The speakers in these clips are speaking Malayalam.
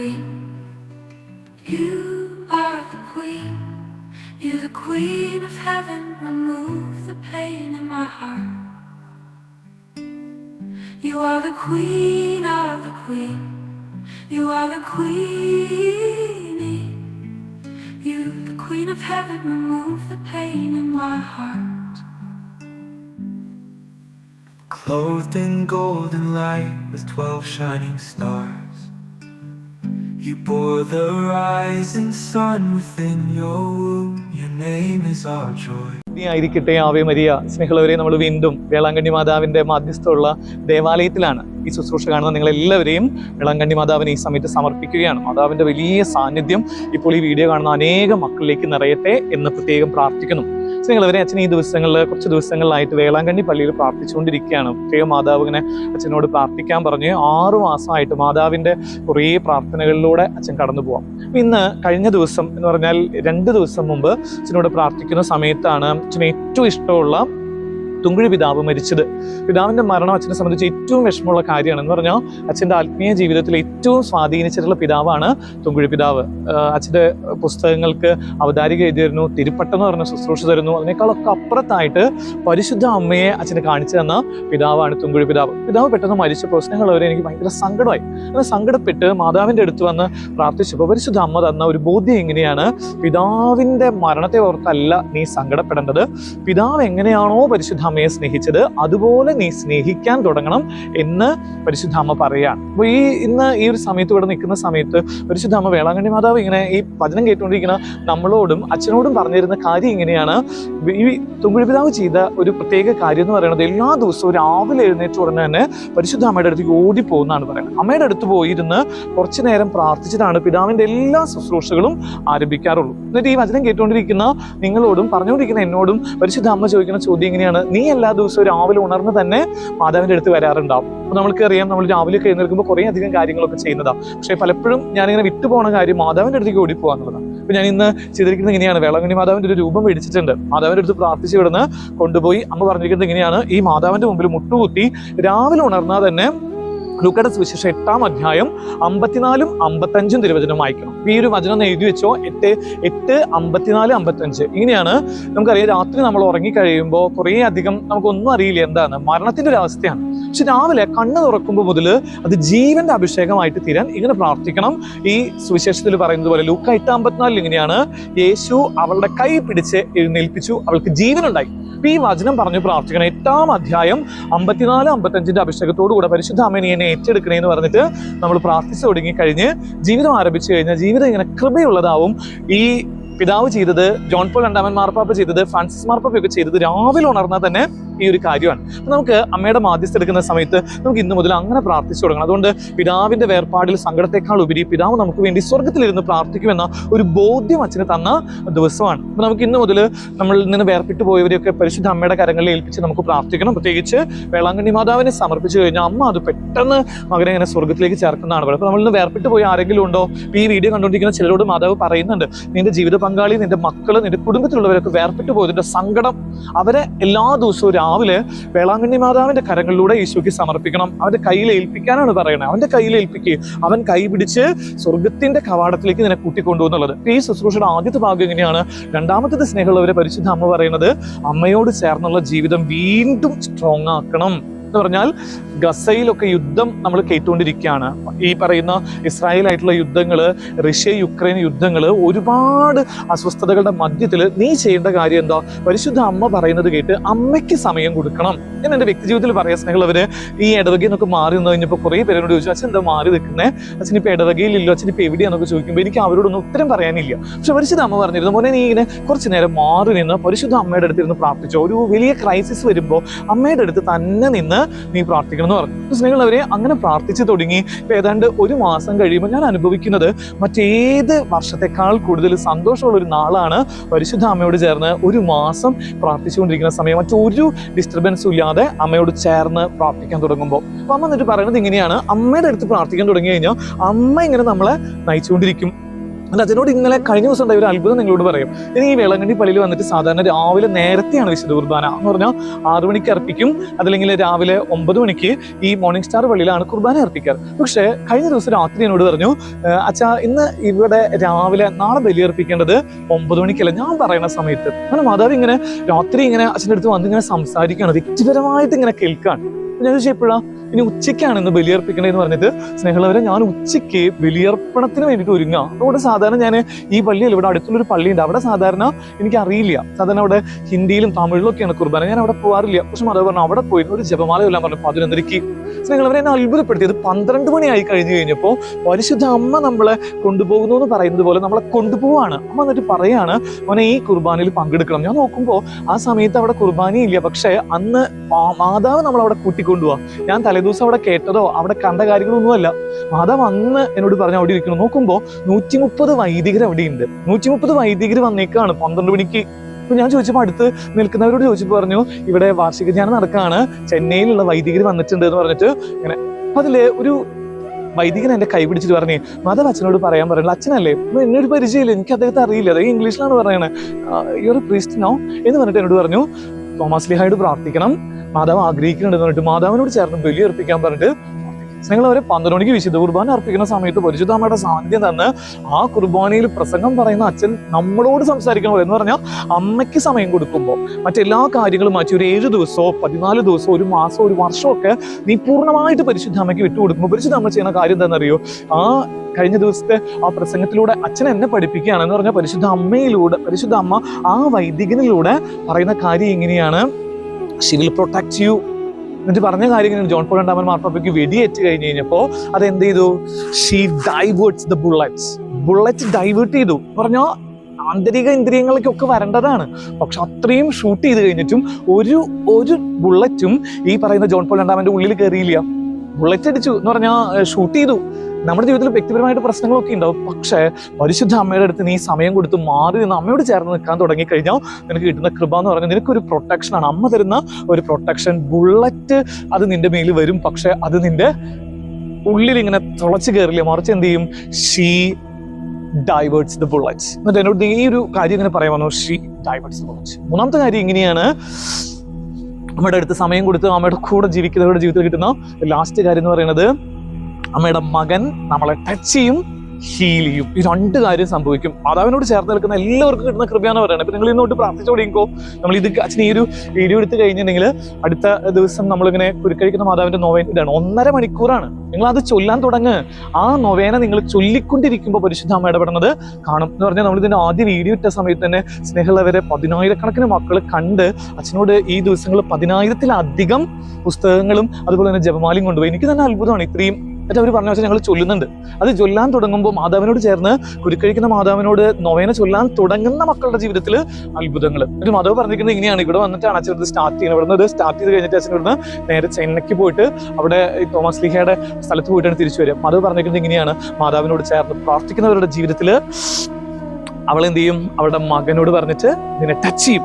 queen. You are the queen. You're the queen of heaven. Remove the pain in my heart. You are the queen of the queen. You are the queenie. You, the queen of heaven. Remove the pain in my heart. Clothed in golden light with twelve shining stars. You bore the rising sun within your womb. Your name is our joy. നീ ആയിരിക്കട്ടെ ആവേ മരിയ സ്നേഹമുള്ളവരെ നമ്മൾ വീണ്ടും വേളാങ്കണ്ണി മാതാവിന്റെ മാധ്യസ്ഥമുള്ള ദേവാലയത്തിലാണ് ഈ ശുശ്രൂഷ കാണുന്ന നിങ്ങളെല്ലാവരെയും വേളാങ്കണ്ണി മാതാവിനെ ഈ സമയത്ത് സമർപ്പിക്കുകയാണ് മാതാവിന്റെ വലിയ സാന്നിധ്യം ഇപ്പോൾ ഈ വീഡിയോ കാണുന്ന അനേകം മക്കളിലേക്ക് നിറയട്ടെ എന്ന് പ്രത്യേകം പ്രാർത്ഥിക്കുന്നു സ്നേഹമുള്ളവരെ അച്ഛൻ ഈ ദിവസങ്ങളിൽ കുറച്ച് ദിവസങ്ങളിലായിട്ട് വേളാങ്കണ്ണി പള്ളിയിൽ പ്രാർത്ഥിച്ചുകൊണ്ടിരിക്കുകയാണ്. പ്രത്യേക മാതാവ് ഇങ്ങനെ അച്ഛനോട് പ്രാർത്ഥിക്കാൻ പറഞ്ഞ് ആറു മാസമായിട്ട് മാതാവിന്റെ കുറേ പ്രാർത്ഥനകളിലൂടെ അച്ഛൻ കടന്നു പോവാം. ഇന്ന് കഴിഞ്ഞ ദിവസം എന്ന് പറഞ്ഞാൽ രണ്ട് ദിവസം മുമ്പ് അച്ഛനോട് പ്രാർത്ഥിക്കുന്ന സമയത്താണ് അച്ഛന് ഏറ്റവും ഇഷ്ടമുള്ള തുങ്കുഴി പിതാവ് മരിച്ചത്. പിതാവിന്റെ മരണം അച്ഛനെ സംബന്ധിച്ച് ഏറ്റവും വിഷമമുള്ള കാര്യമാണ് എന്ന് പറഞ്ഞാൽ അച്ഛന്റെ ആത്മീയ ജീവിതത്തിൽ ഏറ്റവും സ്വാധീനിച്ചിട്ടുള്ള പിതാവാണ് തുങ്കുഴി പിതാവ്. അച്ഛന്റെ പുസ്തകങ്ങൾക്ക് അവതാരിക എഴുതിയിരുന്നു തിരുപ്പട്ടം എന്ന് പറഞ്ഞ ശുശ്രൂഷ തരുന്നു. അതിനേക്കാളൊക്കെ അപ്പുറത്തായിട്ട് പരിശുദ്ധ അമ്മയെ അച്ഛന് കാണിച്ചു തന്ന പിതാവാണ് തുങ്കുഴി പിതാവ്. പിതാവ് പെട്ടെന്ന് മരിച്ച പ്രശ്നങ്ങളവരെ എനിക്ക് ഭയങ്കര സങ്കടമായി. അങ്ങനെ സങ്കടപ്പെട്ട് മാതാവിന്റെ അടുത്ത് വന്ന് പ്രാർത്ഥിച്ചപ്പോൾ പരിശുദ്ധ അമ്മ തന്ന ഒരു ബോധ്യം എങ്ങനെയാണ്? പിതാവിന്റെ മരണത്തെ ഓർത്തല്ല നീ സങ്കടപ്പെടേണ്ടത്. പിതാവ് എങ്ങനെയാണോ പരിശുദ്ധ അമ്മയെ സ്നേഹിച്ചത് അതുപോലെ നീ സ്നേഹിക്കാൻ തുടങ്ങണം എന്ന് പരിശുദ്ധ അമ്മ പറയാണ് അപ്പോൾ ഈ ഇന്ന് ഈ ഒരു സമയത്ത് ഇവിടെ നിൽക്കുന്ന സമയത്ത് പരിശുദ്ധ അമ്മ വേളാങ്കണ്ണി മാതാവ് ഇങ്ങനെ ഈ വചനം കേട്ടുകൊണ്ടിരിക്കുന്ന നമ്മളോടും അച്ഛനോടും പറഞ്ഞിരുന്ന കാര്യം ഇങ്ങനെയാണ്. ഈ തുങ്കുഴി പിതാവ് ചെയ്ത ഒരു പ്രത്യേക കാര്യം എന്ന് പറയുന്നത് എല്ലാ ദിവസവും രാവിലെ എഴുന്നേറ്റ് ഉടനെ തന്നെ പരിശുദ്ധ അമ്മയുടെ അടുത്തേക്ക് ഓടിപ്പോകുന്നതാണ് പറയുന്നത്. അമ്മയുടെ അടുത്ത് പോയിരുന്ന് കുറച്ചു നേരം പ്രാർത്ഥിച്ചിട്ടാണ് പിതാവിന്റെ എല്ലാ ശുശ്രൂഷകളും ആരംഭിക്കാറുള്ളൂ. എന്നിട്ട് ഈ വചനം കേട്ടുകൊണ്ടിരിക്കുന്ന നിങ്ങളോടും പറഞ്ഞുകൊണ്ടിരിക്കുന്ന എന്നോടും പരിശുദ്ധ അമ്മ ചോദിക്കുന്ന ചോദ്യം എങ്ങനെയാണ് നീ എല്ലാ ദിവസവും രാവിലെ ഉണർന്ന് തന്നെ മാതാവിന്റെ അടുത്ത് വരാറുണ്ടാവും. അപ്പൊ നമ്മൾക്ക് അറിയാം നമ്മൾ രാവിലെ കഴിഞ്ഞിരിക്കുമ്പോൾ കുറേ അധികം കാര്യങ്ങളൊക്കെ ചെയ്യുന്നതാണ് പക്ഷേ പലപ്പോഴും ഞാനിങ്ങനെ വിട്ടുപോണ കാര്യം മാതാവിന്റെ അടുത്തേക്ക് ഓടിപ്പോകുക എന്നുള്ളതാണ്. അപ്പൊ ഞാൻ ഇന്ന് ചെയ്തിരിക്കുന്നത് ഇങ്ങനെയാണ്. വേളാങ്കണ്ണി മാതാവിന്റെ ഒരു രൂപം മേടിച്ചിട്ടുണ്ട്. മാതാവിന്റെ അടുത്ത് പ്രാർത്ഥിച്ച് ഇവിടുന്ന് കൊണ്ടുപോയി. അമ്മ പറഞ്ഞിരിക്കുന്നത് ഇങ്ങനെയാണ്. ഈ മാതാവിന്റെ മുമ്പിൽ മുട്ടുകുത്തി രാവിലെ ഉണർന്നാൽ തന്നെ ലൂക്കയുടെ സുവിശേഷം എട്ടാം അധ്യായം അമ്പത്തിനാലും അമ്പത്തഞ്ചും തിരുവചനം വായിക്കണം. ഈ ഒരു വചനം എഴുതി വെച്ചോ. എട്ട് എട്ട് അമ്പത്തിനാല് അമ്പത്തഞ്ച്. ഇങ്ങനെയാണ് നമുക്കറിയാം രാത്രി നമ്മൾ ഉറങ്ങിക്കഴിയുമ്പോൾ കുറേ അധികം നമുക്കൊന്നും അറിയില്ല എന്താണ്. മരണത്തിന്റെ ഒരു അവസ്ഥയാണ്. പക്ഷെ രാവിലെ കണ്ണ് തുറക്കുമ്പോൾ മുതൽ അത് ജീവന്റെ അഭിഷേകമായിട്ട് തീരാൻ ഇങ്ങനെ പ്രാർത്ഥിക്കണം. ഈ സുവിശേഷത്തിൽ പറയുന്നത് പോലെ ലൂക്ക എട്ട് അമ്പത്തിനാലിൽ ഇങ്ങനെയാണ് യേശു അവളുടെ കൈ പിടിച്ച് എഴുന്നേൽപ്പിച്ചു അവൾക്ക് ജീവനുണ്ടായി. ഈ വചനം പറഞ്ഞു പ്രാർത്ഥിക്കണം. എട്ടാം അധ്യായം അമ്പത്തിനാല് അമ്പത്തഞ്ചിന്റെ അഭിഷേകത്തോടു കൂടെ പരിശുദ്ധ അമ്മേനെ എന്നെ ഏറ്റെടുക്കണേ എന്ന് പറഞ്ഞിട്ട് നമ്മൾ പ്രാർത്ഥിച്ചു തുടങ്ങി കഴിഞ്ഞ് ജീവിതം ആരംഭിച്ചു കഴിഞ്ഞാൽ ജീവിതം ഇങ്ങനെ കൃപയുള്ളതാവും. ഈ പിതാവ് ചെയ്തത് ജോൺ പോൾ രണ്ടാമൻ മാർപ്പാപ്പ ചെയ്തത് ഫ്രാൻസിസ് മാർപ്പാപ്പയൊക്കെ ചെയ്തത് രാവിലെ ഉണർന്നാൽ തന്നെ ഈ ഒരു കാര്യമാണ്. അപ്പം നമുക്ക് അമ്മയുടെ മാധ്യസ്ഥ എടുക്കുന്ന സമയത്ത് നമുക്ക് ഇന്ന് മുതൽ അങ്ങനെ പ്രാർത്ഥിച്ചു തുടങ്ങണം. അതുകൊണ്ട് പിതാവിന്റെ വേർപാടിൽ സങ്കടത്തെക്കാൾ ഉപരി പിതാവ് നമുക്ക് വേണ്ടി സ്വർഗത്തിലിരുന്ന് പ്രാർത്ഥിക്കുമെന്ന ഒരു ബോധ്യം അച്ഛന് തന്ന ദിവസമാണ്. അപ്പൊ നമുക്ക് ഇന്ന് മുതൽ നമ്മളിൽ നിന്ന് വേർപെട്ടു പോയവരെയൊക്കെ പരിശുദ്ധ അമ്മയുടെ കരങ്ങളിൽ ഏൽപ്പിച്ച് നമുക്ക് പ്രാർത്ഥിക്കണം. പ്രത്യേകിച്ച് വേളാങ്കണ്ണി മാതാവിനെ സമർപ്പിച്ചു കഴിഞ്ഞാൽ അമ്മ അത് പെട്ടെന്ന് മകനെ ഇങ്ങനെ സ്വർഗത്തിലേക്ക് ചേർക്കുന്നതാണ് അപ്പോൾ നമ്മൾ നിന്ന് വേർപെട്ട് പോയ ആരെങ്കിലും ഉണ്ടോ? ഈ വീഡിയോ കണ്ടുകൊണ്ടിരിക്കുന്ന ചിലരോട് മാതാവ് പറയുന്നുണ്ട് നിന്റെ ജീവിത പങ്കാളി നിന്റെ മക്കൾ നിന്റെ കുടുംബത്തിലുള്ളവരൊക്കെ വേർപെട്ട് പോയതിന്റെ സങ്കടം അവരെ എല്ലാ ദിവസവും രാവിലെ വേളാങ്കണ്ണി മാതാവിന്റെ കരങ്ങളിലൂടെ ഈശോയ്ക്ക് സമർപ്പിക്കണം. അവന്റെ കയ്യിൽ ഏൽപ്പിക്കാനാണ് പറയുന്നത്. അവന്റെ കയ്യിൽ ഏൽപ്പിക്കുക അവൻ കൈ പിടിച്ച് സ്വർഗത്തിന്റെ കവാടത്തിലേക്ക് നിന്നെ കൂട്ടിക്കൊണ്ടുവന്നുള്ളത് ഈ ശുശ്രൂഷയുടെ ആദ്യത്തെ ഭാഗം എങ്ങനെയാണ്? രണ്ടാമത്തത് സ്നേഹമുള്ളവരെ പരിശുദ്ധ അമ്മ പറയുന്നത് അമ്മയോട് ചേർന്നുള്ള ജീവിതം വീണ്ടും സ്ട്രോങ് ആക്കണം. എന്ന് പറഞ്ഞാൽ ഗസയിലൊക്കെ യുദ്ധം നമ്മൾ കേട്ടുകൊണ്ടിരിക്കുകയാണ്. ഈ പറയുന്ന ഇസ്രായേലായിട്ടുള്ള യുദ്ധങ്ങൾ റഷ്യ യുക്രൈൻ യുദ്ധങ്ങൾ ഒരുപാട് അസ്വസ്ഥതകളുടെ മധ്യത്തിൽ നീ ചെയ്യേണ്ട കാര്യം എന്താ? പരിശുദ്ധ അമ്മ പറയുന്നത് കേട്ട് അമ്മയ്ക്ക് സമയം കൊടുക്കണം. ഞാൻ എന്റെ വ്യക്തി ജീവിതത്തിൽ പറയാൻ സ്നേഹമുള്ളവര് ഈ ഇടവകയിൽ നിന്നൊക്കെ മാറി നിന്ന് കഴിഞ്ഞപ്പോൾ കുറേ പേരോട് ചോദിച്ചു അച്ഛൻ എന്താ മാറി നിൽക്കുന്നേ? അച്ഛൻ ഇപ്പോൾ ഇടവകയിലില്ലോ അച്ഛൻ ഇപ്പോൾ എവിടെയാണെന്നൊക്കെ ചോദിക്കുമ്പോൾ എനിക്ക് അവരോടൊന്നും ഉത്തരം പറയാനില്ല. പക്ഷെ പരിശുദ്ധ അമ്മ പറഞ്ഞിരുന്നു മോനെ നീ ഇങ്ങനെ കുറച്ച് നേരം മാറി നിന്ന് പരിശുദ്ധ അമ്മയുടെ അടുത്തിരുന്ന് പ്രാർത്ഥിച്ചോ. ഒരു വലിയ ക്രൈസിസ് വരുമ്പോൾ അമ്മയുടെ അടുത്ത് തന്നെ നിന്ന് നീ പ്രാർത്ഥിക്കണം എന്ന് പറഞ്ഞു സ്നേഹങ്ങൾ സ്നേഹമുള്ളവരെ അങ്ങനെ പ്രാർത്ഥിച്ചു തുടങ്ങി. ഇപ്പൊ ഏതാണ്ട് ഒരു മാസം കഴിയുമ്പോൾ ഞാൻ അനുഭവിക്കുന്നത് മറ്റേത് വർഷത്തെക്കാൾ കൂടുതൽ സന്തോഷമുള്ള ഒരു നാളാണ് പരിശുദ്ധ അമ്മയോട് ചേർന്ന് ഒരു മാസം പ്രാർത്ഥിച്ചുകൊണ്ടിരിക്കുന്ന സമയം. മറ്റൊരു ഡിസ്റ്റർബൻസും ഇല്ലാതെ അമ്മയോട് ചേർന്ന് പ്രാർത്ഥിക്കാൻ തുടങ്ങുമ്പോൾ. അപ്പൊ അമ്മ എന്നിട്ട് പറയുന്നത് ഇങ്ങനെയാണ്. അമ്മയുടെ അടുത്ത് പ്രാർത്ഥിക്കാൻ തുടങ്ങി കഴിഞ്ഞാൽ അമ്മ ഇങ്ങനെ നമ്മളെ നയിച്ചുകൊണ്ടിരിക്കും. അല്ല അതിനോട് ഇന്നലെ കഴിഞ്ഞ ദിവസം ഉണ്ടായ ഒരു അത്ഭുതം നിങ്ങളോട് പറയും. ഇനി ഈ വേളങ്കണ്ണി പള്ളിയിൽ വന്നിട്ട് സാധാരണ രാവിലെ നേരത്തെയാണ് വിശുദ്ധ കുർബാന എന്ന് പറഞ്ഞാൽ ആറു മണിക്ക് അർപ്പിക്കും. അതല്ലെങ്കിൽ രാവിലെ ഒമ്പത് മണിക്ക് ഈ മോർണിംഗ് സ്റ്റാർ പള്ളിയിലാണ് കുർബാന അർപ്പിക്കാറ്. പക്ഷേ കഴിഞ്ഞ ദിവസം രാത്രി എന്നോട് പറഞ്ഞു "ഏഹ് അച്ഛാ ഇന്ന് ഇവിടെ രാവിലെ നാളെ ബലിയർപ്പിക്കേണ്ടത് ഒമ്പത് മണിക്കല്ല. ഞാൻ പറയുന്ന സമയത്ത്. അങ്ങനെ മാതാവ് ഇങ്ങനെ രാത്രി ഇങ്ങനെ അച്ഛന്റെ അടുത്ത് വന്ന് ഇങ്ങനെ സംസാരിക്കുകയാണ്. വ്യക്തിപരമായിട്ട് ഇങ്ങനെ കേൾക്കാണ്. അപ്പൊ ഞാൻ ചോദിച്ചു എപ്പോഴാ ഇനി ഉച്ചയ്ക്കാണ് ഇന്ന് ബലിയർപ്പിക്കണേന്ന് പറഞ്ഞിട്ട് സ്നേഹമുള്ളവരെ ഞാൻ ഉച്ചയ്ക്ക് ബലിയർപ്പണത്തിന് വേണ്ടിയിട്ട് ഒരുങ്ങാം അതുകൊണ്ട് സാധാരണ ഞാൻ ഈ പള്ളിയിൽ ഇവിടെ അടുത്തുള്ളൊരു പള്ളിയുണ്ട്. അവിടെ സാധാരണ എനിക്ക് അറിയില്ല സാധാരണ അവിടെ ഹിന്ദിയിലും തമിഴിലും ഒക്കെയാണ് കുർബാന. ഞാൻ അവിടെ പോകാറില്ല പക്ഷെ മാതാവ് പറഞ്ഞു അവിടെ പോയി ഒരു ജപമാല എല്ലാം പറഞ്ഞു പതിനൊന്നരയ്ക്ക്. സ്നേഹമുള്ളവരെ എന്നെ അത്ഭുതപ്പെടുത്തിയത് പന്ത്രണ്ട് മണിയായി കഴിഞ്ഞു കഴിഞ്ഞപ്പോൾ പരിശുദ്ധ അമ്മ നമ്മളെ കൊണ്ടുപോകുന്നു എന്ന് പറയുന്നത് പോലെ നമ്മളെ കൊണ്ടുപോവാണ്. അമ്മ എന്നിട്ട് പറയാണ് മോനെ ഈ കുർബാനയിൽ പങ്കെടുക്കണം. ഞാൻ നോക്കുമ്പോൾ ആ സമയത്ത് അവിടെ കുർബാനയില്ല. പക്ഷേ അന്ന് മാതാവ് നമ്മൾ അവിടെ കൂട്ടിക്കൊണ്ടുപോവാ ഞാൻ തലേദിവസം അവിടെ കേട്ടതോ അവിടെ കണ്ട കാര്യങ്ങളൊന്നുമല്ല. മാതാവ് അന്ന് എന്നോട് പറഞ്ഞു അവിടെ ഇരിക്കണം നോക്കുമ്പോൾ നൂറ്റി മുപ്പത് വൈദികർ അവിടെ ഉണ്ട് നൂറ്റി മുപ്പത് വൈദികർ വന്നേക്കാണ് പന്ത്രണ്ട് മണിക്ക്. അപ്പൊ ഞാൻ ചോദിച്ചപ്പോൾ അടുത്ത് നിൽക്കുന്നവരോട് ചോദിച്ചപ്പോൾ പറഞ്ഞു ഇവിടെ വാർഷിക ധ്യാനം നടക്കാണ്. ചെന്നൈയിലുള്ള വൈദികർ വന്നിട്ടുണ്ട് എന്ന് പറഞ്ഞിട്ട് ഇങ്ങനെ അതിൽ ഒരു വൈദികൻ എന്റെ കൈ പിടിച്ചിട്ട് പറഞ്ഞേ മാധവ് അച്ഛനോട് പറയാൻ പറയുന്നത് അച്ഛനല്ലേ? എന്നൊരു പരിചയമില്ല. എനിക്ക് അദ്ദേഹത്തെ അറിയില്ല. അത് ഇംഗ്ലീഷിലാണ് പറയണത് ഈ പ്രീസ്റ്റ് നോ എന്ന് പറഞ്ഞിട്ട് എന്നോട് പറഞ്ഞു തോമസ് ലിഹായോട് പ്രാർത്ഥിക്കണം. മാതാവ് ആഗ്രഹിക്കുന്നുണ്ടെന്ന് പറഞ്ഞിട്ട് മാതാവിനോട് ചേർന്ന് ബലി അർപ്പിക്കാൻ പറഞ്ഞിട്ട് നിങ്ങൾ അവരെ പന്ത്രണ്ട് മണിക്ക് വിശുദ്ധ കുർബാന അർപ്പിക്കുന്ന സമയത്ത് പരിശുദ്ധമ്മയുടെ സാന്നിധ്യം തന്ന് ആ കുർബാനയിൽ പ്രസംഗം പറയുന്ന അച്ഛൻ നമ്മളോട് സംസാരിക്കണം എന്ന് പറഞ്ഞാൽ അമ്മയ്ക്ക് സമയം കൊടുക്കുമ്പോൾ മറ്റെല്ലാ കാര്യങ്ങളും മാറ്റി ഒരു ഏഴ് ദിവസമോ പതിനാല് ദിവസമോ ഒരു മാസമോ ഒരു വർഷമോ ഒക്കെ നീ പൂർണമായിട്ട് പരിശുദ്ധ അമ്മയ്ക്ക് വിട്ടുകൊടുക്കുമ്പോൾ പരിശുദ്ധ അമ്മ ചെയ്യുന്ന കാര്യം എന്താണെന്നറിയോ? ആ കഴിഞ്ഞ ദിവസത്തെ ആ പ്രസംഗത്തിലൂടെ അച്ഛൻ എന്നെ പഠിപ്പിക്കുകയാണ് എന്ന് പറഞ്ഞാൽ പരിശുദ്ധ അമ്മയിലൂടെ പരിശുദ്ധ അമ്മ ആ വൈദികനിലൂടെ പറയുന്ന കാര്യം എങ്ങനെയാണ് ഷി വിൽ പ്രൊട്ടക്ട് യു എന്നിട്ട് പറഞ്ഞ കാര്യം ഇങ്ങനെ ജോൺ പോൾ രണ്ടാമൻ മാർപ്പാപ്പയ്ക്ക് വെടിയേറ്റ് കഴിഞ്ഞ് കഴിഞ്ഞപ്പോൾ അത് എന്ത് ചെയ്തു? She diverts the bullets bullet divert ചെയ്തു. പറഞ്ഞോ? ആന്തരിക ഇന്ദ്രിയങ്ങളിലേക്കൊക്കെ വരേണ്ടതാണ്. പക്ഷെ അത്രയും ഷൂട്ട് ചെയ്ത് കഴിഞ്ഞിട്ടും ഒരു ഒരു ബുള്ളറ്റും ഈ പറയുന്ന ജോൺ പോൾ രണ്ടാമന്റെ ഉള്ളിൽ കയറിയില്ല. ബുള്ളറ്റ് അടിച്ചു. എന്ന് പറഞ്ഞാൽ ഷൂട്ട് ചെയ്തു. നമ്മുടെ ജീവിതത്തിൽ വ്യക്തിപരമായിട്ട് പ്രശ്നങ്ങളൊക്കെ ഉണ്ടാവും. പക്ഷേ പരിശുദ്ധ അമ്മയുടെ അടുത്ത് നീ സമയം കൊടുത്ത് മാറി നിന്ന് അമ്മയോട് ചേർന്ന് നിൽക്കാൻ തുടങ്ങി കഴിഞ്ഞാൽ നിനക്ക് കിട്ടുന്ന കൃപ എന്ന് പറഞ്ഞാൽ നിനക്കൊരു പ്രൊട്ടക്ഷൻ ആണ്. അമ്മ തരുന്ന ഒരു പ്രൊട്ടക്ഷൻ ബുള്ളറ്റ് അത് നിന്റെ മേലിൽ വരും. പക്ഷെ അത് നിന്റെ ഉള്ളിൽ ഇങ്ങനെ തുളച്ച് കയറില്ല? മറിച്ച് എന്ത് ചെയ്യും? ഷീ ഡൈവേർട്സ് ദ ബുള്ളറ്റ് എന്നിട്ട് എന്നോട് ഈ ഒരു കാര്യം ഇങ്ങനെ പറയാൻ വന്നു. ഷീ ഡൈവേർട്സ് ദ ബുള്ളറ്റ് മൂന്നാമത്തെ കാര്യം ഇങ്ങനെയാണ്. അമ്മയുടെ അടുത്ത് സമയം കൊടുത്ത് അമ്മയുടെ കൂടെ ജീവിക്കുന്നവരുടെ ജീവിതത്തിൽ കിട്ടുന്ന ലാസ്റ്റ് കാര്യം എന്ന് പറയുന്നത് അമ്മയുടെ മകൻ നമ്മളെ ടച്ച് ചെയ്യും ഹീൽ ചെയ്യും. ഈ രണ്ട് കാര്യം സംഭവിക്കും. മാതാവിനോട് ചേർന്ന് നിൽക്കുന്ന എല്ലാവർക്കും കിട്ടുന്ന കൃപയാണ് പറയുന്നത് ഇപ്പൊ നിങ്ങൾ ഇന്നോട്ട് പ്രാർത്ഥിച്ചു തുടങ്ങിക്കോ. നമ്മൾ ഇത് അച്ഛൻ ഈ ഒരു വീഡിയോ എടുത്ത് കഴിഞ്ഞിട്ടുണ്ടെങ്കിൽ അടുത്ത ദിവസം നമ്മളിങ്ങനെ കുരുക്കഴിക്കുന്ന മാതാവിന്റെ നോവേന ഇതാണ്. ഒന്നര മണിക്കൂറാണ്. നിങ്ങൾ അത് ചൊല്ലാൻ തുടങ്ങ്. ആ നൊവേന നിങ്ങൾ ചൊല്ലിക്കൊണ്ടിരിക്കുമ്പോൾ പരിശുദ്ധ അമ്മ ഇടപെടുന്നത് കാണും. എന്ന് പറഞ്ഞാൽ നമ്മൾ ഇതിന്റെ ആദ്യ വീഡിയോ ഇട്ട സമയത്ത് തന്നെ സ്നേഹമുള്ളവരെ പതിനായിരക്കണക്കിന് മക്കൾ കണ്ട് അച്ഛനോട് ഈ ദിവസങ്ങൾ പതിനായിരത്തിലധികം പുസ്തകങ്ങളും അതുപോലെ തന്നെ ജപമാലയും കൊണ്ടുപോയി. എനിക്ക് തന്നെ അത്ഭുതമാണ്. ഇത്രയും എന്നിട്ട് അവർ പറഞ്ഞ വെച്ചാൽ ഞങ്ങൾ ചൊല്ലുന്നുണ്ട്. അത് ചൊല്ലാൻ തുടങ്ങുമ്പോൾ മാതാവിനോട് ചേർന്ന് കുരുക്കഴിക്കുന്ന മാതാവിനോട് നൊവേന ചൊല്ലാൻ തുടങ്ങുന്ന മക്കളുടെ ജീവിതത്തിൽ അത്ഭുതങ്ങൾ എന്നിട്ട് മാതാവ് പറഞ്ഞിരിക്കുന്നത് ഇങ്ങനെയാണ്. ഇവിടെ വന്നിട്ടാണ് അച്ഛൻ ഇത് സ്റ്റാർട്ട് ചെയ്യുന്നത് ഇവിടെ നിന്ന് സ്റ്റാർട്ട് ചെയ്ത് കഴിഞ്ഞിട്ട് അച്ഛൻ ഇവിടുന്ന് നേരെ ചെന്നൈക്ക് പോയിട്ട് അവിടെ തോമസ് ലിഹയുടെ സ്ഥലത്ത് പോയിട്ടാണ് തിരിച്ചു വരിക. മാതാവ് പറഞ്ഞിരിക്കുന്നത് ഇങ്ങനെയാണ്. മാതാവിനോട് ചേർന്ന് പ്രാർത്ഥിക്കുന്നവരുടെ ജീവിതത്തിൽ അവൾ എന്ത് ചെയ്യും? അവളുടെ മകനോട് പറഞ്ഞിട്ട് നിന്നെ ടച്ച് ചെയ്യും.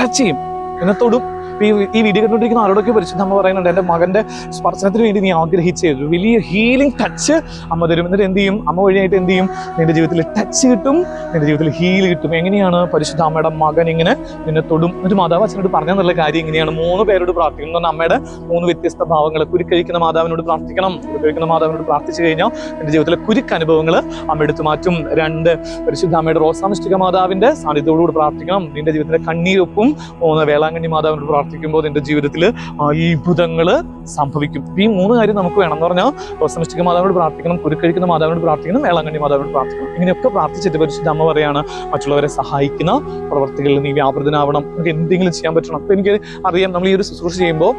ടച്ച് ചെയ്യും. എന്നെ തൊടും. ഈ ഈ വീഡിയോ കണ്ടുകൊണ്ടിരിക്കുന്ന ആരോടൊക്കെ പരിശുദ്ധ അമ്മ പറയുന്നുണ്ട്. എന്റെ മകന്റെ സ്പർശനത്തിന് വേണ്ടി നീ ആഗ്രഹിച്ചു. വലിയ ഹീലിംഗ് ടച്ച് അമ്മ തരും. എന്നിട്ട് എന്ത് ചെയ്യും? അമ്മ വഴിയായിട്ട് എന്ത് ചെയ്യും? നിന്റെ ജീവിതത്തിൽ ടച്ച് കിട്ടും. നിന്റെ ജീവിതത്തിൽ ഹീൽ കിട്ടും. എങ്ങനെയാണ് പരിശുദ്ധ അമ്മയുടെ മകൻ ഇങ്ങനെ നിന്നെ തൊടും? ഒരു മാതാവ് അച്ഛനോട് പറഞ്ഞെന്നുള്ള കാര്യം എങ്ങനെയാണ് മൂന്ന് പേരോട് പ്രാർത്ഥിക്കണം എന്ന് അമ്മയുടെ മൂന്ന് വ്യത്യസ്ത ഭാവങ്ങൾ കുരുക്കഴിക്കുന്ന മാതാവിനോട് പ്രാർത്ഥിക്കണം. കുരുക്കഴിക്കുന്ന മാതാവിനോട് പ്രാർത്ഥിച്ചു കഴിഞ്ഞാൽ എന്റെ ജീവിതത്തിലെ കുരുക്ക് അനുഭവങ്ങൾ അമ്മ എടുത്തു മാറ്റും. രണ്ട് പരിശുദ്ധ അമ്മയുടെ റോസാമിഷ്ടിക മാതാവിന്റെ സാന്നിധ്യത്തോടുകൂടി പ്രാർത്ഥിക്കണം. നിന്റെ ജീവിതത്തിലെ കണ്ണീരൊപ്പും മൂന്ന് വേളാങ്കണ്ണി മാതാവിനോട് പ്രാർത്ഥിക്കുമ്പോൾ നിന്റെ ജീവിതത്തിൽ അത്ഭുതങ്ങൾ സംഭവിക്കും. ഈ മൂന്ന് കാര്യം നമുക്ക് വേണം എന്ന് പറഞ്ഞാൽ റോസാമിഷ്ടിക മാതാവിനോട് പ്രാർത്ഥിക്കണം കുരുക്കഴിക്കുന്ന മാതാവിനോട് പ്രാർത്ഥിക്കണം വേളാങ്കണ്ണി മാതാവിനോട് പ്രാർത്ഥിക്കണം. ഇങ്ങനെയൊക്കെ പ്രാർത്ഥിച്ചിട്ട് പരിശുദ്ധ അമ്മ പറയാണ് മറ്റുള്ളവരെ സഹായിക്കുന്ന പ്രവർത്തികളിൽ നീ വ്യാപൃതനാവണം. നമുക്ക് എന്തെങ്കിലും ചെയ്യാൻ പറ്റണം. അപ്പൊ എനിക്ക് അറിയാം നമ്മൾ ഈ ഒരു ശുശ്രൂഷ ചെയ്യുമ്പോൾ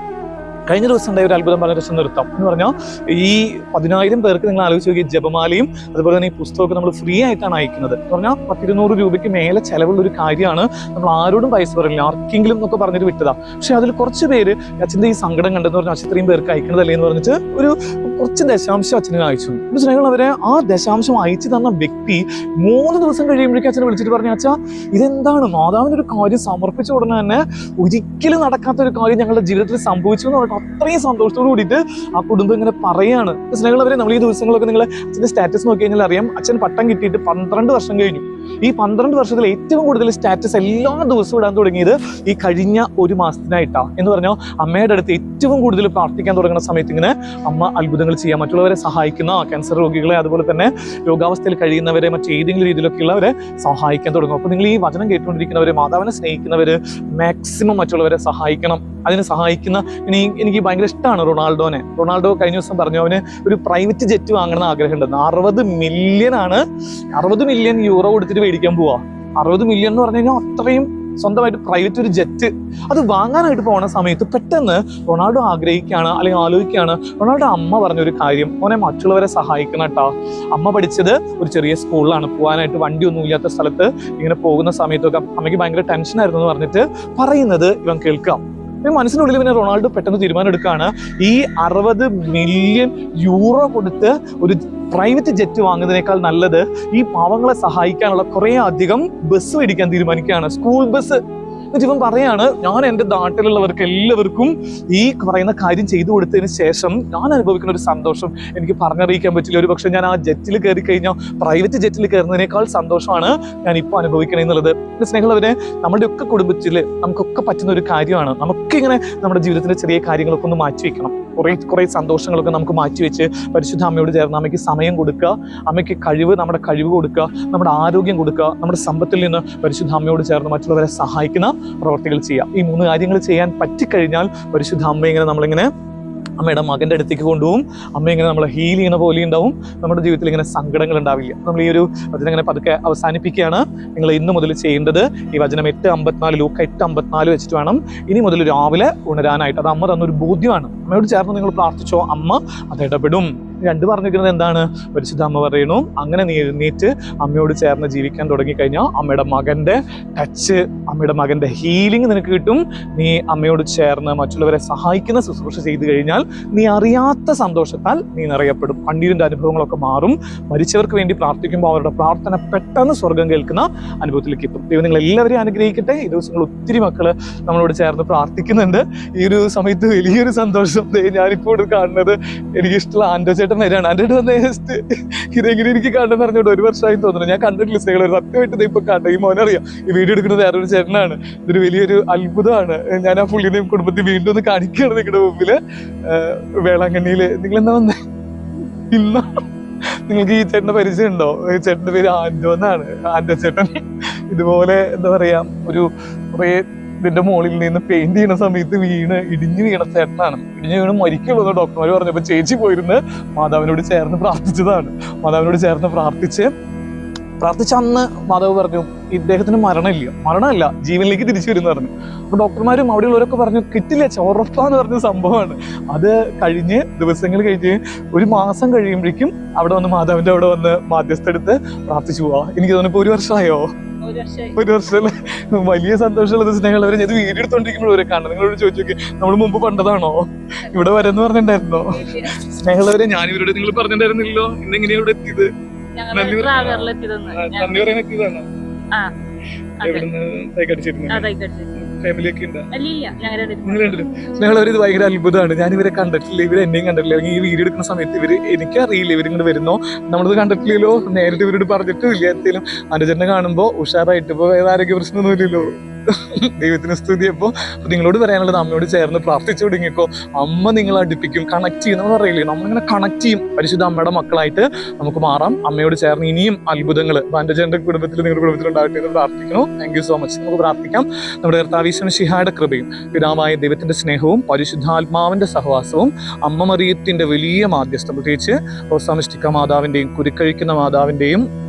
കഴിഞ്ഞ ദിവസം ഉണ്ടായ ഒരു അത്ഭുതം പറഞ്ഞ രസം നൃത്തം എന്ന് പറഞ്ഞാൽ ഈ പതിനായിരം പേർക്ക് നിങ്ങൾ ആലോചിച്ച് നോക്കി ജപമാലയും അതുപോലെ തന്നെ ഈ പുസ്തകമൊക്കെ നമ്മൾ ഫ്രീ ആയിട്ടാണ് അയക്കുന്നത്. എന്ന് പറഞ്ഞാൽ പത്തിരുന്നൂറ് രൂപയ്ക്ക് മേലെ ചെലവുള്ള ഒരു കാര്യമാണ് നമ്മൾ ആരോടും പൈസ പറയില്ല. ആർക്കെങ്കിലും എന്നൊക്കെ പറഞ്ഞിട്ട് വിട്ടതാ. പക്ഷെ അതിൽ കുറച്ച് പേര് അച്ഛന്റെ ഈ സങ്കടം കണ്ടെന്ന് പറഞ്ഞാൽ അച്ഛൻ ഇത്രയും പേർക്ക് അയക്കണതല്ലേ എന്ന് പറഞ്ഞിട്ട് ഒരു കുറച്ച് ദശാംശം അച്ഛനെ അയച്ചു. എന്ന് സ്നേഹങ്ങൾ അവരെ ആ ദശാംശം അയച്ചു തന്ന വ്യക്തി മൂന്ന് ദിവസം കഴിയുമ്പോഴേക്കും അച്ഛനെ വിളിച്ചിട്ട് പറഞ്ഞു അച്ഛാ ഇതെന്താണ്? മാതാവിന്റെ ഒരു കാര്യം സമർപ്പിച്ച ഉടനെ തന്നെ ഒരിക്കലും നടക്കാത്ത ഒരു കാര്യം ഞങ്ങളുടെ ജീവിതത്തിൽ സംഭവിച്ചു എന്ന് അത്രയും സന്തോഷത്തോട് കൂടിയിട്ട് ആ കുടുംബം ഇങ്ങനെ പറയാണ്. സ്നേഹമുള്ളവരെ നമ്മൾ ഈ ദിവസങ്ങളൊക്കെ നിങ്ങൾ അച്ഛന്റെ സ്റ്റാറ്റസ് നോക്കി കഴിഞ്ഞാൽ അറിയാം. അച്ഛൻ പട്ടം കിട്ടിയിട്ട് പന്ത്രണ്ട് വർഷം കഴിഞ്ഞു. ഈ പന്ത്രണ്ട് വർഷത്തിൽ ഏറ്റവും കൂടുതൽ സ്റ്റാറ്റസ് എല്ലാ ദിവസവും ഇടാൻ തുടങ്ങിയത് ഈ കഴിഞ്ഞ ഒരു മാസത്തിനായിട്ടാ. എന്ന് പറഞ്ഞോ അമ്മയുടെ അടുത്ത് ഏറ്റവും കൂടുതൽ പ്രാർത്ഥിക്കാൻ തുടങ്ങുന്ന സമയത്ത് ഇങ്ങനെ അമ്മ അത്ഭുതങ്ങൾ ചെയ്യാം മറ്റുള്ളവരെ സഹായിക്കുന്ന ക്യാൻസർ രോഗികളെ അതുപോലെ തന്നെ രോഗാവസ്ഥയിൽ കഴിയുന്നവരെ മറ്റേതെങ്കിലും രീതിയിലൊക്കെയുള്ളവരെ സഹായിക്കാൻ തുടങ്ങും. അപ്പോൾ നിങ്ങൾ ഈ വചനം കേട്ടുകൊണ്ടിരിക്കുന്നവരെ മാതാവിനെ സ്നേഹിക്കുന്നവര് മാക്സിമം മറ്റുള്ളവരെ സഹായിക്കണം. അതിനെ സഹായിക്കുന്ന ഇനി എനിക്ക് ഭയങ്കര ഇഷ്ടമാണ് റൊണാൾഡോനെ. റൊണാൾഡോ കഴിഞ്ഞ ദിവസം പറഞ്ഞു അവന് ഒരു പ്രൈവറ്റ് ജെറ്റ് വാങ്ങണമെന്ന് ആഗ്രഹമുണ്ടെന്ന് അറുപത് മില്യൺ ആണ് അറുപത് മില്യൺ യൂറോ കൊടുത്തിട്ട് മേടിക്കാൻ പോവാ. അറുപത് മില്യൺ എന്ന് പറഞ്ഞു കഴിഞ്ഞാൽ അത്രയും സ്വന്തമായിട്ട് പ്രൈവറ്റ് ഒരു ജെറ്റ് അത് വാങ്ങാനായിട്ട് പോണ സമയത്ത് പെട്ടെന്ന് റൊണാൾഡോ ആഗ്രഹിക്കുകയാണ് അല്ലെങ്കിൽ ആലോചിക്കുകയാണ് റൊണാൾഡോ അമ്മ പറഞ്ഞൊരു കാര്യം അവനെ മറ്റുള്ളവരെ സഹായിക്കണം കേട്ടോ അമ്മ പഠിച്ചത് ഒരു ചെറിയ സ്കൂളിലാണ് പോകാനായിട്ട് വണ്ടി ഒന്നും ഇല്ലാത്ത സ്ഥലത്ത് ഇങ്ങനെ പോകുന്ന സമയത്തൊക്കെ അമ്മയ്ക്ക് ഭയങ്കര ടെൻഷനായിരുന്നു എന്ന് പറഞ്ഞിട്ട് പറയുന്നത് ഇവൻ കേൾക്കാം. മനസ്സിനുള്ളിൽ പിന്നെ റൊണാൾഡോ പെട്ടെന്ന് തീരുമാനം എടുക്കുകയാണ് ഈ അറുപത് മില്യൺ യൂറോ കൊടുത്ത് ഒരു പ്രൈവറ്റ് ജെറ്റ് വാങ്ങുന്നതിനേക്കാൾ നല്ലത് ഈ പാവങ്ങളെ സഹായിക്കാനുള്ള കുറേ അധികം ബസ് മേടിക്കാൻ തീരുമാനിക്കുകയാണ്. സ്കൂൾ ബസ് എന്നിട്ട് ഇവൻ പറയാണ് ഞാൻ എന്റെ നാട്ടിലുള്ളവർക്ക് എല്ലാവർക്കും ഈ പറയുന്ന കാര്യം ചെയ്തു കൊടുത്തതിന് ശേഷം ഞാൻ അനുഭവിക്കുന്ന ഒരു സന്തോഷം. എനിക്ക് പറഞ്ഞറിയിക്കാൻ പറ്റില്ല. ഒരു പക്ഷേ ഞാൻ ആ ജെറ്റിൽ കയറി കഴിഞ്ഞാൽ പ്രൈവറ്റ് ജെറ്റിൽ കയറുന്നതിനേക്കാൾ സന്തോഷമാണ് ഞാൻ ഇപ്പോൾ അനുഭവിക്കണേ എന്നുള്ളത്. എന്റെ സ്നേഹമുള്ളവരെ നമ്മുടെ ഒക്കെ കുടുംബത്തിൽ നമുക്കൊക്കെ പറ്റുന്ന ഒരു കാര്യമാണ്. നമുക്കിങ്ങനെ നമ്മുടെ ജീവിതത്തിലെ ചെറിയ കാര്യങ്ങളൊക്കെ ഒന്ന് മാറ്റി വെക്കണം. കുറേ കുറേ സന്തോഷങ്ങളൊക്കെ നമുക്ക് മാറ്റിവെച്ച് പരിശുദ്ധ അമ്മയോട് ചേർന്ന് അമ്മയ്ക്ക് സമയം കൊടുക്കുക അമ്മയ്ക്ക് കഴിവ് നമ്മുടെ കഴിവ് കൊടുക്കുക നമ്മുടെ ആരോഗ്യം കൊടുക്കുക നമ്മുടെ സമ്പത്തിൽ നിന്ന് പരിശുദ്ധ അമ്മയോട് ചേർന്ന് മറ്റുള്ളവരെ സഹായിക്കുന്ന പ്രവർത്തികൾ ചെയ്യുക. ഈ മൂന്ന് കാര്യങ്ങൾ ചെയ്യാൻ പറ്റിക്കഴിഞ്ഞാൽ പരിശുദ്ധ അമ്മ ഇങ്ങനെ നമ്മളിങ്ങനെ അമ്മയുടെ മകന്റെ അടുത്തേക്ക് കൊണ്ടുപോകും. അമ്മ ഇങ്ങനെ നമ്മളെ ഹീൽ ചെയ്യുന്ന പോലെ ഉണ്ടാവും. നമ്മുടെ ജീവിതത്തിൽ ഇങ്ങനെ സങ്കടങ്ങൾ ഉണ്ടാവില്ല. നമ്മൾ ഈ ഒരു വചനം ഇങ്ങനെ പതുക്കെ അവസാനിപ്പിക്കുകയാണ്. നിങ്ങൾ ഇന്ന് മുതൽ ചെയ്യേണ്ടത് ഈ വചനം എട്ട് അമ്പത്തിനാല് ലൂക്ക എട്ട് അമ്പത്തിനാല് വെച്ചിട്ട് വേണം. ഇനി മുതൽ രാവിലെ ഉണരാനായിട്ട്. അത് അമ്മ തന്നൊരു ബോധ്യമാണ്. അമ്മയോട് ചേർന്ന് നിങ്ങൾ പ്രാർത്ഥിച്ചോ? അമ്മ അത് ഇടപെടും. രണ്ട് പറഞ്ഞിരിക്കുന്നത് എന്താണ്? പരിശുദ്ധ അമ്മ പറയണു അങ്ങനെ നീ എഴുന്നേറ്റ് അമ്മയോട് ചേർന്ന് ജീവിക്കാൻ തുടങ്ങിക്കഴിഞ്ഞാൽ അമ്മയുടെ മകന്റെ ടച്ച് അമ്മയുടെ മകന്റെ ഹീലിംഗ് നിനക്ക് കിട്ടും. നീ അമ്മയോട് ചേർന്ന് മറ്റുള്ളവരെ സഹായിക്കുന്ന ശുശ്രൂഷ ചെയ്തു കഴിഞ്ഞാൽ നീ അറിയാത്ത സന്തോഷത്താൽ നീ നിറയപ്പെടും. കണ്ണീരിന്റെ അനുഭവങ്ങളൊക്കെ മാറും. മരിച്ചവർക്ക് വേണ്ടി പ്രാർത്ഥിക്കുമ്പോൾ അവരുടെ പ്രാർത്ഥന പെട്ടെന്ന് സ്വർഗം കേൾക്കുന്ന അനുഭവത്തിലേക്ക് എത്തും. ദൈവം നിങ്ങൾ എല്ലാവരെയും അനുഗ്രഹിക്കട്ടെ. ഈ ദിവസങ്ങൾ ഒത്തിരി മക്കൾ നമ്മളോട് ചേർന്ന് പ്രാർത്ഥിക്കുന്നുണ്ട്. ഈ ഒരു സമയത്ത് വലിയൊരു സന്തോഷം ഞാനിപ്പോൾ കാണുന്നത്. എനിക്കിഷ്ടമുള്ള ആൻഡോ ചേട്ടൻ വരികയാണ്. എന്റെ അടുത്ത് ജസ്റ്റ് ഇതെങ്ങനെ എനിക്ക് കാണാൻ പറഞ്ഞോട്ട് ഒരു വർഷമായി തോന്നുന്നു. ഞാൻ കണ്ടിട്ടില്ല സ്ത്രീകൾ സത്യമായിട്ട് ഇപ്പൊ കണ്ട ഈ മോനറിയാം ഈ വീഡിയോ എടുക്കുന്നത് വേറൊരു ചേട്ടനാണ്. ഇതൊരു വലിയൊരു അത്ഭുതമാണ്. ഞാൻ ആ പുള്ളിനെയും കുടുംബത്തിൽ വീണ്ടും ഒന്ന് കാണിക്കുകയാണ് നിങ്ങളുടെ മുമ്പിൽ വേളാങ്കണ്ണിയിൽ. നിങ്ങൾ എന്താ വന്നേ? ഇന്ന നിങ്ങൾക്ക് ഈ ചേട്ടന്റെ പരിചയം ഉണ്ടോ? ഈ പേര് ആൻഡോ എന്നാണ്. ആൻഡോ ചേട്ടൻ. ഇതുപോലെ എന്താ പറയാ ഒരു കുറേ ഇതിന്റെ മുകളിൽ നിന്ന് പെയിന്റ് ചെയ്യുന്ന സമയത്ത് വീണ് ഇടിഞ്ഞു വീണ ചേട്ടനാണ്. ഇടിഞ്ഞു വീണ് മരിക്കുള്ളൂ ഡോക്ടർമാർ പറഞ്ഞപ്പോ ചേച്ചി പോയിരുന്ന് മാതാവിനോട് ചേർന്ന് പ്രാർത്ഥിച്ചതാണ്. മാതാവിനോട് ചേർന്ന് പ്രാർത്ഥിച്ച് പ്രാർത്ഥിച്ച അന്ന് മാധവ് പറഞ്ഞു ഇദ്ദേഹത്തിന് മരണമില്ല. മരണമല്ല ജീവനിലേക്ക് തിരിച്ചു വരും എന്ന് പറഞ്ഞു. അപ്പൊ ഡോക്ടർമാരും അവിടെയുള്ളവരൊക്കെ പറഞ്ഞു കിട്ടില്ല ചോറപ്പാന്ന് പറഞ്ഞ സംഭവമാണ്. അത് കഴിഞ്ഞ് ദിവസങ്ങൾ കഴിഞ്ഞ് ഒരു മാസം കഴിയുമ്പോഴേക്കും അവിടെ വന്ന് മാതാവിന്റെ അവിടെ വന്ന് മാധ്യസ്ഥ എടുത്ത് പ്രാർത്ഥിച്ചു. പോവാ എനിക്ക് തോന്നുന്നു ഇപ്പൊ ഒരു വർഷമായോ? ഒരു വർഷം വലിയ സന്തോഷമുള്ള സ്നേഹമുള്ളവരെ ഞാൻ വീഡിയോ എടുത്തോണ്ടിരിക്കുമ്പോഴേ കാണണം. നിങ്ങളോട് ചോദിച്ചു നമ്മൾ മുമ്പ് കണ്ടതാണോ? ഇവിടെ വരെന്ന് പറഞ്ഞിട്ടുണ്ടായിരുന്നോ? സ്നേഹമുള്ളവരെ ഞാൻ ഇവരോട് നിങ്ങൾ പറഞ്ഞിട്ടുണ്ടായിരുന്നില്ലോ ഇന്നെങ്ങനെയാ ഇവിടെ എത്തിയത്? നന്ദി പറയാൻ എത്തിയതാണോ. എവിടുന്ന് തൈക്കടിച്ചിരുന്നു അതായിക്കട്ടെ ഫാമിലി ഒക്കെ ഉണ്ട് ഞങ്ങൾ ഇത് ഭയങ്കര അത്ഭുതമാണ്. ഞാൻ ഇവരെ കണ്ടിട്ടില്ല ഇവർ എന്നെയും കണ്ടിട്ടില്ല. അല്ലെങ്കിൽ ഈ വീഡിയോ എടുക്കുന്ന സമയത്ത് ഇവർ എനിക്കറിയില്ല ഇവരിങ്ങോട്ട് വരുന്നോ. നമ്മളിത് കണ്ടിട്ടില്ലല്ലോ നേരിട്ട് ഇവരോട് പറഞ്ഞിട്ടില്ല എന്തെങ്കിലും അനുജനെ കാണുമ്പോൾ ഉഷാറായിട്ട് ഇപ്പോൾ വേറെ ആരോഗ്യ പ്രശ്നമൊന്നുമില്ലല്ലോ. ദൈവത്തിന് സ്തുതി അപ്പോൾ നിങ്ങളോട് പറയാനുള്ളത് അമ്മയോട് ചേർന്ന് പ്രാർത്ഥിച്ചു തുടങ്ങിക്കോ. അമ്മ നിങ്ങളെ അടുപ്പിക്കും കണക്ട് ചെയ്യും നമ്മൾ പറയില്ലേ? നമ്മളിങ്ങനെ കണക്ട് ചെയ്യും. പരിശുദ്ധ അമ്മയുടെ മക്കളായിട്ട് നമുക്ക് മാറാം. അമ്മയോട് ചേർന്ന് ഇനിയും അത്ഭുതങ്ങൾ ബാൻഡജന്റെ കുടുംബത്തിൽ നിങ്ങളുടെ കുടുംബത്തിൽ ഉണ്ടാകട്ടെ എന്ന് പ്രാർത്ഥിക്കുന്നു. താങ്ക് യു സോ മച്ച് നമുക്ക് പ്രാർത്ഥിക്കാം. നമ്മുടെ കർത്താവീശ്വരൻ ഷിഹായുടെ കൃപയും പിതാവായ ദൈവത്തിന്റെ സ്നേഹവും പരിശുദ്ധാത്മാവിന്റെ സഹവാസവും അമ്മ മറിയത്തിന്റെ വലിയ മാധ്യസ്ഥം. പ്രത്യേകിച്ച് റോസാമിഷ്ടിക്ക മാതാവിന്റെയും കുരുക്കഴിക്കുന്ന മാതാവിന്റെയും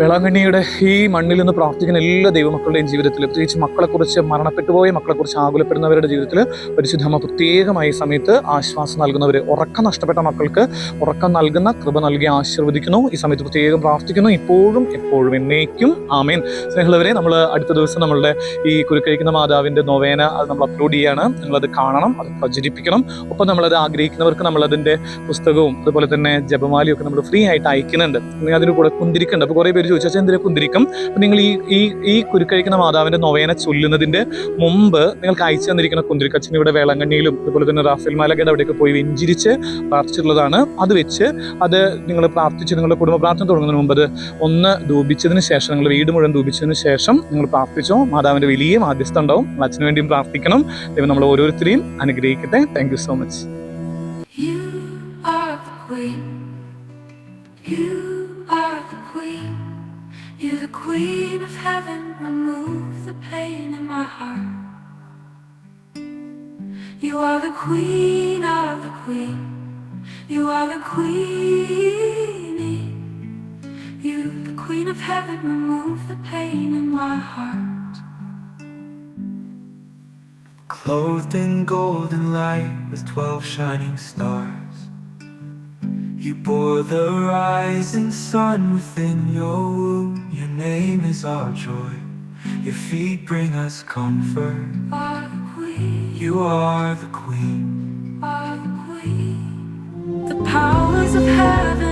വേളാങ്കണ്ണിയുടെ ഈ മണ്ണിൽ നിന്ന് പ്രാർത്ഥിക്കുന്ന എല്ലാ ദൈവമക്കളുടെയും ജീവിതത്തിൽ പ്രത്യേകിച്ച് മക്കളെക്കുറിച്ച് മരണപ്പെട്ടു പോയ മക്കളെക്കുറിച്ച് ആകുലപ്പെടുന്നവരുടെ ജീവിതത്തിൽ പരിശുദ്ധമ്മ പ്രത്യേകമായി സമയത്ത് ആശ്വാസം നൽകുന്നവർ ഉറക്കം നഷ്ടപ്പെട്ട മക്കൾക്ക് ഉറക്കം നൽകുന്ന കൃപ നൽകി ആശീർവദിക്കുന്നു. ഈ സമയത്ത് പ്രത്യേകം പ്രാർത്ഥിക്കുന്നു. ഇപ്പോഴും എപ്പോഴും എന്നേക്കും. ആമേൻ. സ്നേഹമുള്ളവരെ നമ്മൾ അടുത്ത ദിവസം നമ്മളുടെ ഈ കുരുക്കഴിക്കുന്ന മാതാവിന്റെ നൊവേന അത് നമ്മൾ അപ്ലോഡ് ചെയ്യാണ്. നിങ്ങളത് കാണണം അത് പ്രചരിപ്പിക്കണം. ഒപ്പം നമ്മളത് ആഗ്രഹിക്കുന്നവർക്ക് നമ്മളതിന്റെ പുസ്തകവും അതുപോലെ തന്നെ ജപമാലയും ഒക്കെ നമ്മൾ ഫ്രീ ആയിട്ട് അയക്കുന്നുണ്ട്. അതിന് കൂടെ കുന്തിരിക്കുന്നുണ്ട് അപ്പോൾ കുറേ പേര് ചോദിച്ചാൽ എന്തിനാ കുന്തിരിക്കം? അപ്പം നിങ്ങൾ ഈ ഈ ഈ കുരുക്കഴിക്കുന്ന മാതാവിന്റെ നൊവേന ചൊല്ലുന്നതിന്റെ മുമ്പ് നിങ്ങൾക്ക് അയച്ചു തന്നിരിക്കുന്ന കുന്തിരിക്കച്ചൻ ഇവിടെ വേളങ്കണ്ണിയിലും അതുപോലെ തന്നെ റാഫേൽ മാലകയുടെ അവിടെയൊക്കെ പോയി വെഞ്ചിരിച്ച് പ്രാർത്ഥിച്ചിട്ടുള്ളതാണ്. അത് വെച്ച് അത് നിങ്ങൾ പ്രാർത്ഥിച്ച് നിങ്ങളുടെ കുടുംബ പ്രാർത്ഥന തുടങ്ങുന്നതിന് മുമ്പ് അത് ഒന്ന് ധൂപിച്ചതിന് ശേഷം നിങ്ങൾ വീട് മുഴുവൻ ധൂപിച്ചതിന് ശേഷം നിങ്ങൾ പ്രാർത്ഥിച്ചോ? മാതാവിന്റെ വലിയ മാധ്യസ്ഥ ഉണ്ടാവും അച്ഛന് വേണ്ടിയും പ്രാർത്ഥിക്കണം. ദൈവം നമ്മൾ ഓരോരുത്തരെയും അനുഗ്രഹിക്കട്ടെ. Thank so much You You're the queen of heaven. Remove the pain in my heart. You are the queen of the queen. You are the queenie. You, the queen of heaven. Remove the pain in my heart. Clothed in golden light with twelve shining stars. You bore the rising sun within your womb. Your name is our joy. Your feet bring us comfort. The queen. You are the queen. Are the queen. The powers of heaven.